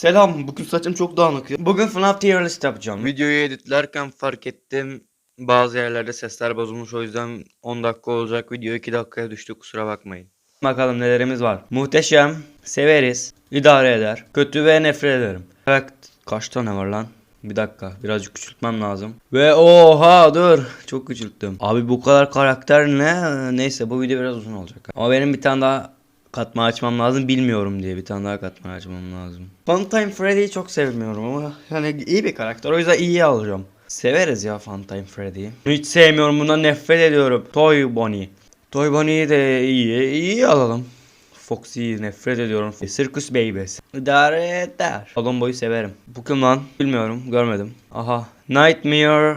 Selam, bugün saçım çok dağınık. ya. Bugün FNAF tier list yapacağım. Videoyu editlerken fark ettim. Bazı yerlerde sesler bozulmuş o yüzden 10 dakika olacak. Video 2 dakikaya düştü kusura bakmayın. Bakalım nelerimiz var. Muhteşem, severiz, idare eder, kötü ve nefret ederim. Evet, kaç tane var lan? Bir dakika birazcık küçültmem lazım. Ve oha dur çok küçülttüm. Abi bu kadar karakter ne? Neyse bu video biraz uzun olacak. Ama benim bir tane daha katma açmam lazım bilmiyorum diye bir tane daha katma açmam lazım. Funtime Freddy'yi çok sevmiyorum ama yani iyi bir karakter o yüzden iyi alacağım. Severiz ya Funtime Freddy'yi. Hiç sevmiyorum bundan nefret ediyorum. Toy Bonnie. Toy Bonnie'yi de iyi. iyi alalım. Foxy'yi nefret ediyorum. Circus Babies. İdare eder. Balon boyu severim. Bu kim lan? Bilmiyorum. Görmedim. Aha. Nightmare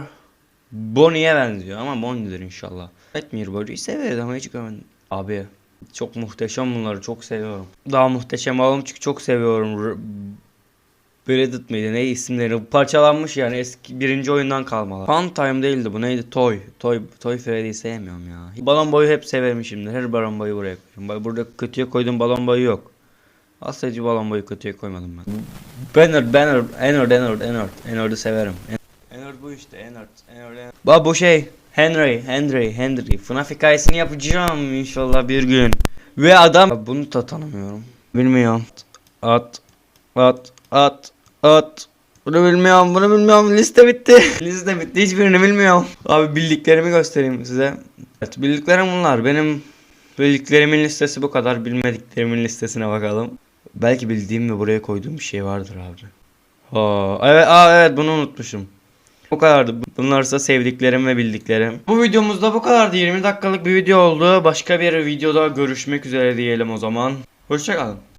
Bonnie'ye benziyor ama Bonnie'dir inşallah. Nightmare Bonnie'yi severiz ama hiç görmedim. Abi çok muhteşem bunları çok seviyorum. Daha muhteşem olalım çünkü çok seviyorum. Reddit miydi ne isimleri parçalanmış yani eski birinci oyundan kalmalar. Fun Time değildi bu neydi Toy. Toy Toy Freddy'yi sevmiyorum ya. Balon boyu hep severim şimdi. Her balon boyu buraya koyuyorum. Burada kötüye koyduğum balon boyu yok. Asla balon boyu kötüye koymadım ben. Banner, Banner, Enord, Enord, Enord. Enord'u severim. En- Enord bu işte, Enord, Enord. Bak bu şey, Henry, Henry, Henry. FNAF hikayesini yapacağım inşallah bir gün. Ve adam, bunu da tanımıyorum. Bilmiyorum. At, at, at, at. Bunu bilmiyorum, bunu bilmiyorum. Liste bitti. Liste bitti, hiçbirini bilmiyorum. Abi bildiklerimi göstereyim size. Evet, bildiklerim bunlar. Benim bildiklerimin listesi bu kadar. Bilmediklerimin listesine bakalım. Belki bildiğim ve buraya koyduğum bir şey vardır abi. Aa, evet, aa, evet bunu unutmuşum. Bu kadardı. Bunlarsa sevdiklerim ve bildiklerim. Bu videomuzda bu kadardı. 20 dakikalık bir video oldu. Başka bir videoda görüşmek üzere diyelim o zaman. Hoşçakalın.